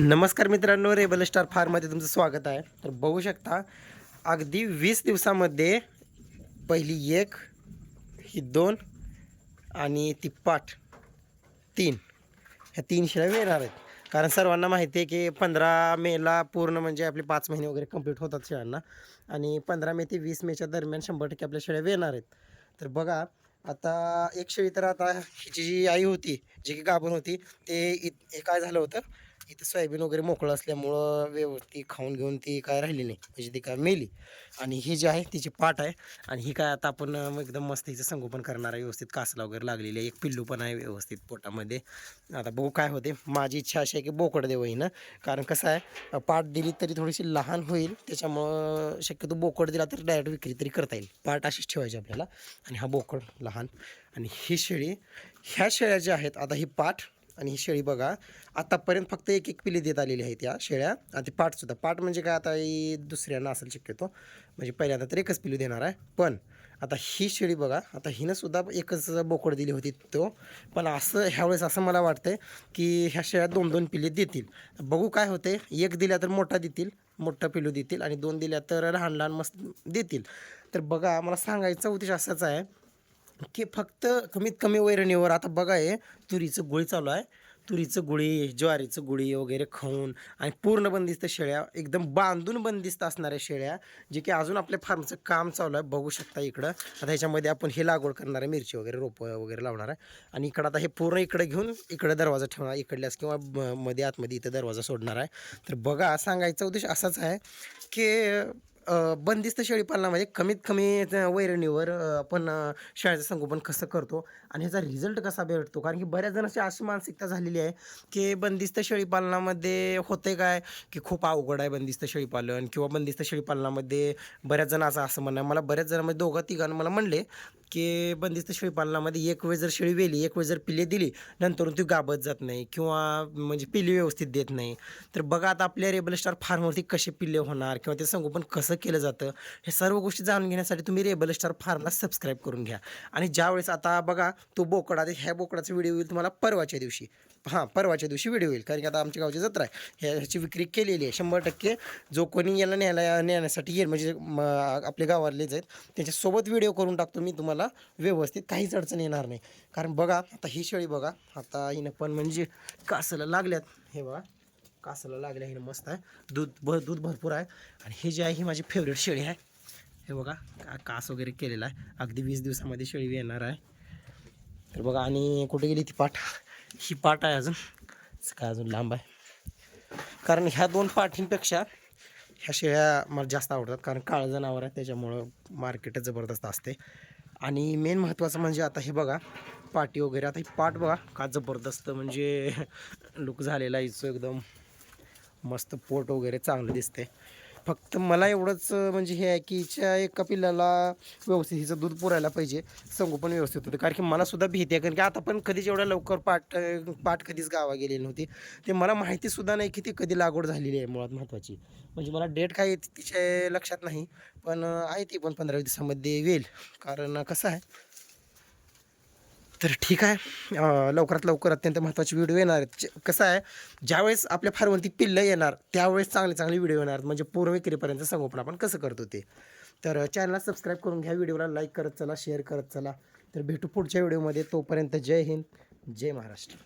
नमस्कार मित्रांनो rebel star फार्ममध्ये तुमचं स्वागत आहे. तर बघू शकता अगदी वीस दिवसामध्ये पहिली एक ही दोन आणि ती पाठ तीन. ह्या तीन शेळ्या येणार आहेत. कारण सर्वांना माहिती आहे की पंधरा मेला पूर्ण म्हणजे आपले पाच महिने वगैरे कंप्लीट होतात शेळ्यांना आणि पंधरा मे ते वीस मेच्या दरम्यान शंभर टक्के आपल्या शेळ्या येणार आहेत. तर बघा आता एक शेळी तर आता हिची जी आई होती जी की गाभण होती ते इत हे काय झालं होतं? इथं सोयाबीन वगैरे मोकळं असल्यामुळं व्यवस्थित खाऊन घेऊन ती काय राहिली नाही. म्हणजे ती काय मेली. आणि ही जी आहे तिची पाट आहे. आणि ही काय आता आपण एकदम मस्त हिचं संगोपन करणार आहे. व्यवस्थित कासला वगैरे लागलेली आहे. एक पिल्लू पण आहे व्यवस्थित पोटामध्ये. आता बघू काय होते. माझी इच्छा अशी आहे की बोकड देऊ ना कारण कसं आहे पाट दिली तरी थोडीशी लहान होईल. त्याच्यामुळं शक्यतो बोकड दिला तर डायरेक्ट विक्री तरी करता येईल. पाट अशीच ठेवायची आपल्याला. आणि हा बोकड लहान. आणि ही शेळी ह्या शेळ्या ज्या आहेत आता ही पाठ आणि ही शेळी बघा आतापर्यंत फक्त एक एक पिली देत आलेली आहेत या शेळ्या. आणि ती पाठसुद्धा पाठ म्हणजे काय आता ही दुसऱ्यांना असेल शक्यतो. म्हणजे पहिल्यांदा तर एकच पिलू देणार आहे. पण आता ही शेळी बघा आता हिनं सुद्धा एकच बोकड दिली होती तो. पण असं ह्यावेळेस असं मला वाटतंय की ह्या शेळ्या दोन दोन पिले देतील. बघू काय होते एक दिल्या तर मोठा देतील मोठा पिलू देतील आणि दोन दिल्या तर लहान लहान मस्त देतील. तर बघा मला सांगायचा उद्देश असाच आहे की फक्त कमीत कमी वैरणीवर. आता बघा हे तुरीचं गुळी चालू आहे. तुरीचं गुळी ज्वारीचं गुळी वगैरे खाऊन आणि पूर्ण बंदिस्त शेळ्या एकदम बांधून बंदिस्त असणाऱ्या शेळ्या जे की अजून आपल्या फार्मचं काम चालू आहे. बघू शकता इकडं. आता ह्याच्यामध्ये आपण हे लागवड करणार आहे. मिरची वगैरे रोपं वगैरे लावणार आहे. आणि इकडं आता हे पूर्ण इकडे घेऊन इकडे दरवाजा ठेवणार इकडल्यास किंवा मध्ये आतमध्ये इथं दरवाजा सोडणार आहे. तर बघा सांगायचा उद्देश असाच आहे की बंदिस्त शेळीपालनामध्ये म्हणजे कमीत कमी वैरणीवर आपण शेळ्याचं संगोपन कसं करतो आणि ह्याचा रिझल्ट कसा भेटतो? कारण की बऱ्याच जणांची अशी मानसिकता झालेली आहे की बंदिस्त शेळीपालनामध्ये होते काय? की खूप अवघड आहे बंदिस्त शेळीपालन किंवा बंदिस्त शेळीपालनामध्ये बऱ्याच जणांचं असं म्हणणं आहे. मला बऱ्याच जणांमध्ये दोघं तिघांना मला म्हणले की बंदिस्त शेळीपालनामध्ये एक वेळ जर शेळी वेली एक वेळ जर पिले दिली नंतर ती गाबत जात नाही किंवा म्हणजे पिल्ले व्यवस्थित देत नाही. तर बघा आता आपल्या रेबल स्टार फार्मवरती कसे पिल्ले होणार किंवा ते संगोपन कसं केलं जातं. हे सर्व गोष्टी जाणून घेण्यासाठी तुम्ही रेबल स्टार फार्मला सबस्क्राईब करून घ्या. आणि ज्यावेळेस आता बघा तो बोकडा ह्या बोकडाचा व्हिडिओ येईल तुम्हाला परवाच्या दिवशी. हां परवाच्या दिवशी व्हिडिओ येईल. कारण की आता आमच्या गावची जत्रा आहे. ह्याची विक्री केलेली आहे. शंभर टक्के जो कोणी याला न्यायला नेण्यासाठी येईल म्हणजे आपले गावातलेच आहेत त्याच्यासोबत व्हिडिओ करून टाकतो मी तुम्हाला. व्यवस्थित काहीच अडचण येणार नाही. कारण बघा आता ही शेळी बघा. आता हिनं पण म्हणजे कासाला लागल्यात. हे बघा. कासाला लागले आहे मस्त आहे. दूध भ दूध भरपूर आहे. आणि हे जी आहे ही माझी फेवरेट शेळी आहे. हे बघा का कास वगैरे केलेला आहे. अगदी वीस दिवसामध्ये शेळी येणार आहे. तर बघा आणि कुठे गेली ती पाठ ही पाठ आहे अजून. काय अजून लांब आहे. कारण ह्या दोन पाठींपेक्षा ह्या शेळ्या मला जास्त आवडतात. कारण काळं जनावर आहे त्याच्यामुळं मार्केटच जबरदस्त असते. आणि मेन महत्त्वाचं म्हणजे आता हे बघा पाटी वगैरे. आता ही पाट बघा का जबरदस्त म्हणजे लुक झालेला हिचं एकदम मस्त पोट वगैरे चांगलं दिसते फक्त मला एवढंच म्हणजे हे आहे की हिच्या एका पिल्लाला व्यवस्थित हिचं दूध पुरायला पाहिजे संगोपन व्यवस्थित होतं. कारण की मला सुद्धा भीती आहे कारण की आता पण कधीच एवढ्या लवकर पाठ पाठ कधीच गावा गेलेली नव्हती. ते मला माहितीसुद्धा नाही की ती कधी लागवड झालेली आहे मुळात महत्त्वाची म्हणजे मला डेट काय तिच्या लक्षात नाही पण आहे ती पण पंधरा दिवसामध्ये येईल. कारण कसं आहे तर ठीक आहे. लवकरात लवकर अत्यंत महत्त्वाचे व्हिडिओ येणार आहेत. कसं आहे ज्यावेळेस आपल्या फार्मवरती पिल्लं येणार त्यावेळेस चांगले चांगले व्हिडिओ येणार. म्हणजे पूर्व विक्रीपर्यंत संगोपन आपण कसं करतो ते. तर चॅनलला सबस्क्राईब करून घ्या व्हिडिओला लाईक करत चला शेअर करत चला. तर भेटू पुढच्या व्हिडिओमध्ये तोपर्यंत जय हिंद जय महाराष्ट्र.